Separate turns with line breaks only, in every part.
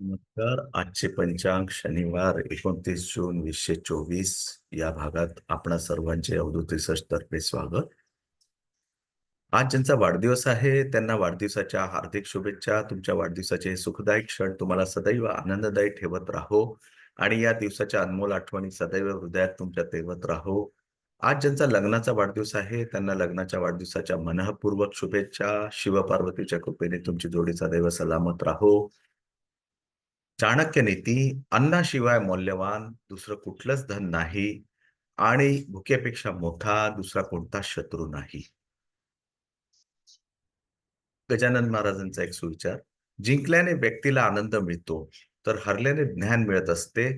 नमस्कार आजचे पंचांग शनिवार एकोणतीस जून वीसशे चोवीस या भागात आपणा सर्वांचे अवधूत रिसर्च तर्फे स्वागत. आज ज्यांचा वाढदिवस आहे त्यांना वाढदिवसाच्या हार्दिक शुभेच्छा तुमच्या वाढदिवसाचे सुखदायी क्षण तुम्हाला सदैव आनंददायी ठेवत राहो आणि या दिवसाच्या अनमोल आठवणी सदैव हृदयात तुमच्या तेवत राहो. आज ज्यांचा लग्नाचा वाढदिवस आहे त्यांना लग्नाच्या वाढदिवसाच्या मनःपूर्वक शुभेच्छा शिवपार्वतीच्या कृपेने तुमची जोडी सदैव सलामत राहो. चाणक्य नीती अन्नाशिवाय मौल्यवान दुसरं कुठलंच धन नाही आणि भुकेपेक्षा मोठा दुसरा कोणता शत्रू नाही. गजानन महाराजांचा एक सुविचार जिंकल्याने व्यक्तीला आनंद मिळतो तर हरल्याने ज्ञान मिळत असते.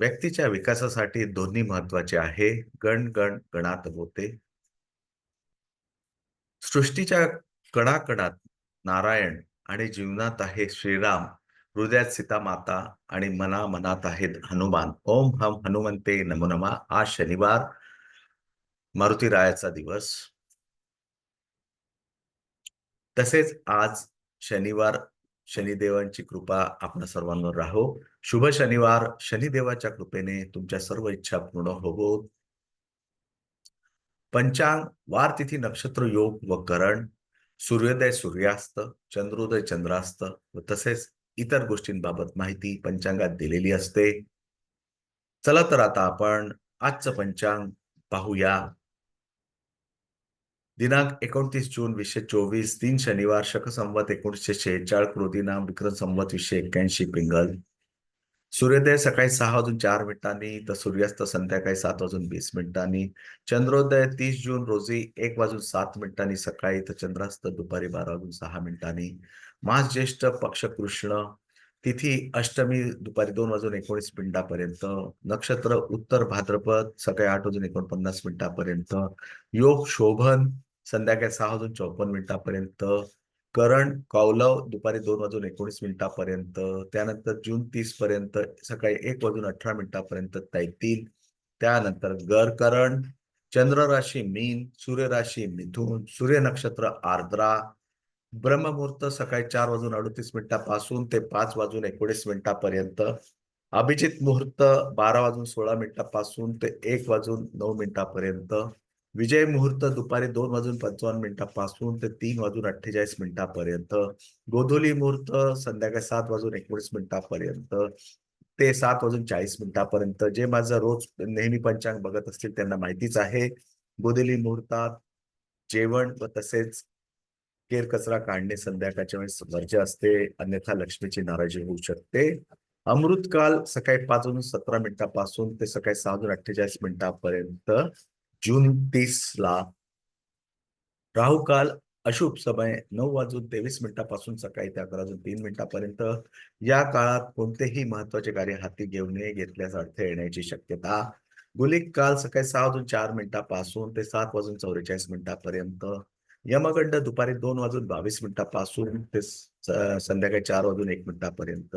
व्यक्तीच्या विकासासाठी दोन्ही महत्त्वाचे आहे. गण गण गणात होते. सृष्टीच्या कणाकणात नारायण आणि जीवनात आहे श्रीराम. हृदयात सीता माता आणि मना मनात आहेत हनुमान. ओम हम हनुमंते नमो नमा. आज शनिवार मारुती रायाचा दिवस. तसेच आज शनिवार शनिदेवांची कृपा आपण सर्वांवर राहो. शुभ शनिवार. शनिदेवाच्या कृपेने तुमच्या सर्व इच्छा पूर्ण होवो. पंचांग वार तिथी नक्षत्र योग व करण. सूर्योदय सूर्यास्त चंद्रोदय चंद्रास्त व तसेच इतर गोष्टींबाबत माहिती पंचांगात दिलेली असते. चला तर आता आपण आजचं पंचांग पाहूया. दिनांक एकोणतीस जून वीसशे चोवीस तीन शनिवार शक संवत एकोणीसशे शेहेचाळ कृतीनाम विक्रम संवत वीसशे एक्क्याऐंशी पिंगल. सूर्योदय सकाळी सहा वाजून चार मिनिटांनी तर सूर्यास्त संध्याकाळी सात वाजून वीस मिनिटांनी. चंद्रोदय तीस जून रोजी एक वाजून सात मिनिटांनी सकाळी तर चंद्रास्त दुपारी बारा वाजून सहा मिनिटांनी. मास ज्येष्ठ पक्ष कृष्ण तिथी अष्टमी दुपारी दोन वाजून एकोणीस मिनिटापर्यंत. नक्षत्र उत्तर भाद्रपद सकाळी आठ वाजून एकोणपन्नास मिनिटापर्यंत. योग शोभन संध्याकाळी सहा वाजून चौपन्न मिनिटापर्यंत. करण कौलव दुपारी दोन वाजून एकोणीस मिनिटापर्यंत त्यानंतर जून तीस पर्यंत सकाळी एक वाजून अठरा मिनिटापर्यंत तैतील त्यानंतर गरकरण चंद्र राशी मीन सूर्य राशी मिथून सूर्य नक्षत्र आर्द्रा ब्रह्ममुहूर्त सकाळी चार वाजून अडतीस मिनिटापासून ते पाच वाजून एकोणीस मिनिटापर्यंत अभिजित मुहूर्त बारा वाजून सोळा मिनिटापासून ते एक वाजून नऊ मिनिटापर्यंत विजय मुहूर्त दुपारी दोन वाजून पंचावन्न मिनिटापासून ते तीन वाजून अठ्ठेचाळीस मिनिटापर्यंत. गोधोली मुहूर्त संध्याकाळी सात वाजून एकोणीस मिनिटापर्यंत. ते सात वाजून चाळीस मिनिटापर्यंत. जे माझं रोज नेहमी पंचांग बघत असतील त्यांना माहितीच आहे. गोधुली मुहूर्तात जेवण व तसेच केर कचरा काढणे संध्याकाळच्या वेळेस वर्ज्य असते. अन्यथा लक्ष्मीची नाराजी होऊ शकते. अमृतकाल सकाळी पाच वाजून सतरा मिनिटापासून ते सकाळी सहा वाजून अठ्ठेचाळीस मिनिटापर्यंत. जून तीसला राहू काल अशुभ समय नऊ वाजून तेवीस मिनिटापासून सकाळी ते अकरा वाजून तीन मिनिटापर्यंत. या काळात कोणतेही महत्त्वाचे कार्य हाती घेऊ नये घेतल्यास अडथळे येण्याची शक्यता. गुलिक काल सकाळी सहा वाजून चार मिनिटापासून ते सात वाजून चौवेचाळीस मिनिटापर्यंत. यमगंड दुपारी दोन वाजून बावीस मिनिटापासून ते संध्याकाळी चार वाजून एक मिनिटापर्यंत.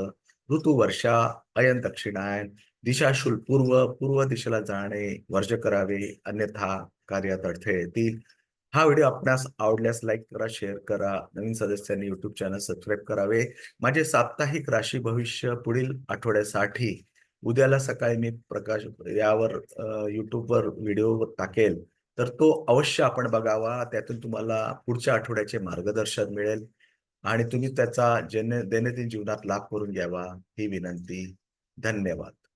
ऋतू वर्षा अयन दक्षिणायन दिशाशूल पूर्व पूर्व दिशेला जाणे वर्ज करावे अन्यथा कार्यात अडथळे येतील. हा व्हिडिओ आपणास आवडल्यास लाईक करा शेअर करा नवीन सदस्यांनी युट्यूब चॅनल सबस्क्राईब करावे. माझे साप्ताहिक राशी भविष्य पुढील आठवड्यासाठी. उद्याला सकाळी मी प्रकाश यावर युट्यूबवर व्हिडिओ टाकेल. तर तो अवश्य आपण बघावा. त्यातून तुम्हाला पुढच्या आठवड्याचे मार्गदर्शन मिळेल. आणि तुम्ही त्याचा जन दैनंदिन जीवनात लाभ करून घ्यावा ही विनंती. धन्यवाद.